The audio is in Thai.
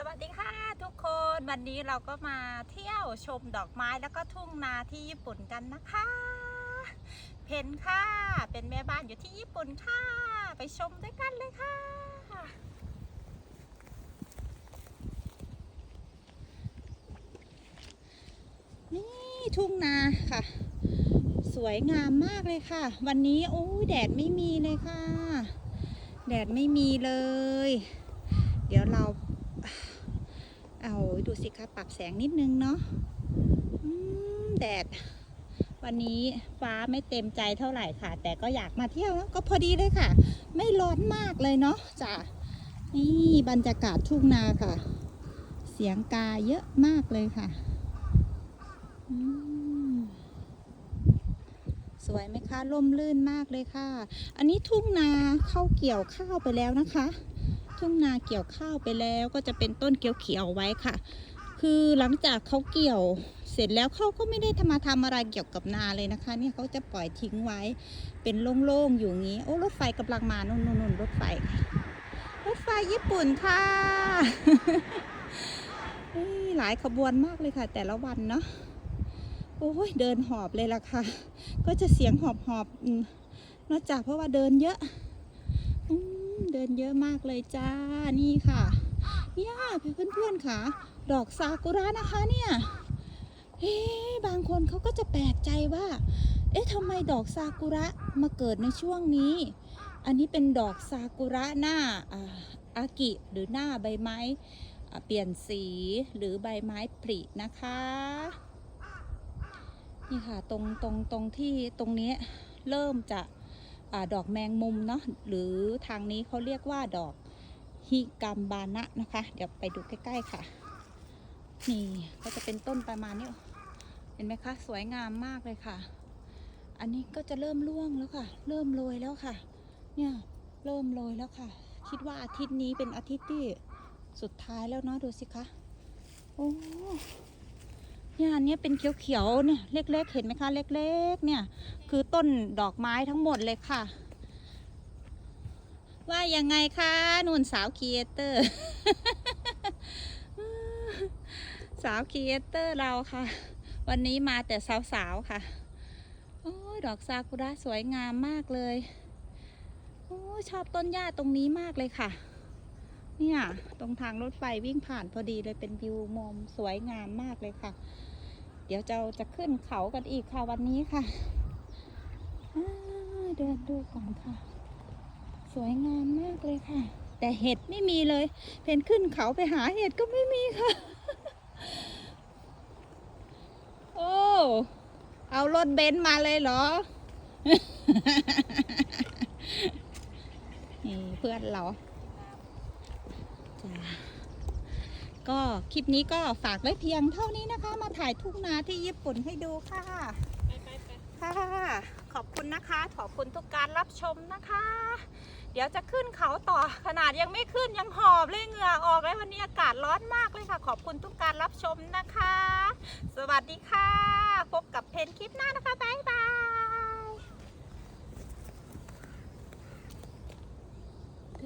สวัสดีค่ะทุกคนวันนี้เราก็มาเที่ยวชมดอกไม้แล้วก็ทุ่งนาที่ญี่ปุ่นกันนะคะ เพนค่ะเป็นแม่บ้านอยู่ที่ญี่ปุ่นค่ะ ไปชมด้วยกันเลยค่ะ นี่ทุ่งนาค่ะ สวยงามมากเลยค่ะ วันนี้โอ้ยแดดไม่มีเลยค่ะ แดดไม่มีเลย เดี๋ยวเรา เอาดูสิคะปรับแสงนิดนึงเนาะแดด วันนี้ฟ้าไม่เต็มใจเท่าไหร่ค่ะ แต่ก็อยากมาเที่ยวก็พอดีเลยค่ะ ไม่ร้อนมากเลยเนาะจ้ะนี่บรรยากาศทุ่งนาค่ะ เสียงกาเยอะมากเลยค่ะ สวยไหมคะร่มรื่นมากเลยค่ะ อันนี้ทุ่งนาเข้าเกี่ยวข้าวไปแล้วนะคะ ทุ่งนาเกี่ยวข้าวไปแล้วก็จะเป็นต้นเขียวๆไว้ค่ะ คือหลังจากเขาเกี่ยวเสร็จแล้วเขาก็ไม่ได้ทำมาทำอะไรเกี่ยวกับนาเลยนะคะ เนี่ยเขาจะปล่อยทิ้งไว้เป็นโล่งๆอยู่งี้ โอ้รถไฟกำลังมานู่นๆรถไฟรถไฟญี่ปุ่นค่ะหลายขบวนมากเลยค่ะ แต่ละวันเนาะโอ้ยเดินหอบเลยล่ะค่ะ ก็จะเสียงหอบๆอืมนอกจากเพราะว่าเดินเยอะ เดินเยอะมากเลยจ้านี่ค่ะเนี่ยเพื่อนๆค่ะ ดอกซากุระนะคะเนี่ยเอ๊บางคนเขาก็จะแปลกใจว่า เอ๊ะทำไมดอกซากุระมาเกิดในช่วงนี้ อันนี้เป็นดอกซากุระหน้าอากิหรือหน้าใบไม้เปลี่ยนสีหรือใบไม้ผลินะคะนี่ค่ะตรงตรงตรงที่ตรงนี้เริ่มจะ อดอกแมงมุมเนาะหรือทางนี้เขาเรียกว่าดอกฮิกัมบานะนะคะ เดี๋ยวไปดูใกล้ ๆ ค่ะ นี่ก็จะเป็นต้นประมาณนี้เห็นไหมคะ สวยงามมากเลยค่ะ อันนี้ก็จะเริ่มร่วงแล้วค่ะ เริ่มโรยแล้วค่ะ เนี่ยเริ่มโรยแล้วค่ะ คิดว่าอาทิตย์นี้เป็นอาทิตย์ที่สุดท้ายแล้วเนาะดูสิคะ โอ้ เนี่ยอันเนี้ยเป็นเขียวๆเนี่ยเล็กๆเห็นไหมคะเล็กๆ เนี่ยคือต้นดอกไม้ทั้งหมดเลยค่ะ ว่ายังไงคะนุ่นสาวครีเอเตอร์ สาวครีเอเตอร์เราค่ะ วันนี้มาแต่สาวๆค่ะโอ้ยดอกซากุระสวยงามมากเลยโอ้ยชอบต้นหญ้าตรงนี้มากเลยค่ะ เนี่ย ตรงทางรถไฟวิ่งผ่านพอดีเลยเป็นวิวมุมสวยงามมากเลยค่ะ เดี๋ยวเราจะขึ้นเขากันอีกค่ะวันนี้ค่ะ เดินดูก่อนค่ะ สวยงามมากเลยค่ะ แต่เห็ดไม่มีเลย เพนขึ้นเขาไปหาเห็ดก็ไม่มีค่ะ โอ้เอารถเบนซ์มาเลยเหรอ นี่เพื่อนเรา จ้าก็คลิปนี้ก็ฝากไว้เพียงเท่านี้นะคะ มาถ่ายทุ่งนาที่ญี่ปุ่นให้ดูค่ะค่ะ ขอบคุณนะคะ ขอบคุณทุกการรับชมนะคะ เดี๋ยวจะขึ้นเขาต่อขนาดยังไม่ขึ้นยังหอบเลยเหงื่อออกเลยวันนี้อากาศร้อนมากเลยค่ะ ขอบคุณทุกการรับชมนะคะ สวัสดีค่ะ พบกับเพนคลิปหน้านะคะบ๊ายบาย